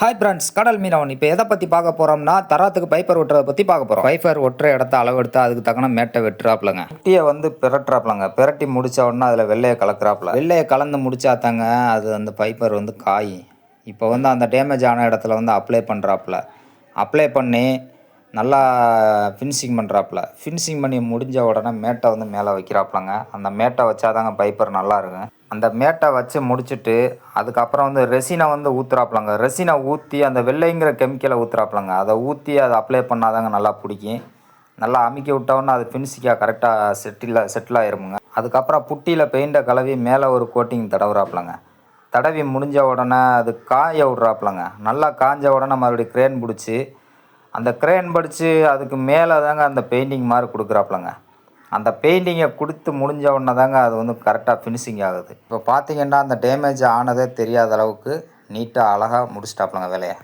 Hi friends கடல் மீனவன். இப்போ எதை பற்றி பார்க்க போகிறோம்னா தராத்துக்கு பைப்பர் ஒட்டுறதை பற்றி பார்க்க போகிறோம் பைப்பர் ஒட்டுற இடத்த அளவெடுத்து அதுக்கு தக்கன மேட்டை வெட்டுறாப்புலங்க. குட்டியை வந்து பிரட்டுறாப்புலங்க. பிரட்டி முடிச்ச உடனே அதில் வெள்ளையை கலக்குறாப்புல. வெள்ளையை கலந்து முடிச்சா தாங்க அது அந்த பைப்பர் வந்து காய். இப்போ வந்து அந்த டேமேஜ் ஆன இடத்துல வந்து அப்ளை பண்ணுறாப்புல அப்ளை பண்ணி நல்லா ஃபினிஷிங் பண்ணுறாப்புல ஃபினிஷிங் பண்ணி முடிஞ்ச உடனே மேட்டை வந்து மேலே வைக்கிறாப்புலங்க. அந்த மேட்டை வச்சாதாங்க பைப்பர் நல்லா இருக்கும் அந்த மேட்டை வச்சு முடிச்சுட்டு அதுக்கப்புறம் வந்து ரெசினை வந்து ஊற்றுறாப்புலங்க ரெசினை ஊற்றி அந்த வெள்ளைங்கிற கெமிக்கலை ஊற்றுறாப்புலங்க அதை ஊற்றி அதை அப்ளை பண்ணாதாங்க நல்லா பிடிக்கும். நல்லா அமுக்கி விட்டோன்னே அது ஃபினிஷிங்காக கரெக்டாக செட்டில் செட்டில் ஆயிருமுங்க. அதுக்கப்புறம் புட்டியில் பெயிண்டை கலவி மேலே ஒரு கோட்டிங் தடவுறாப்புலங்க. தடவி முடிஞ்ச உடனே அது காய விட்றாப்புலங்க. நல்லா காஞ்ச உடனே மறுபடியும் க்ரேன் பிடிச்சி அந்த க்ரேன் படித்து அதுக்கு மேலே தாங்க அந்த பெயிண்டிங் மாதிரி கொடுக்குறாப்புலங்க. அந்த பெயிண்டிங்கை கொடுத்து முடிஞ்ச உடனே தாங்க அது வந்து கரெக்டாக ஃபினிஷிங் ஆகுது. இப்போ பார்த்தீங்கன்னா அந்த டேமேஜ் ஆனதே தெரியாத அளவுக்கு நீட்டாக அழகாக முடிச்சிட்டாப்புலங்க வேலையை.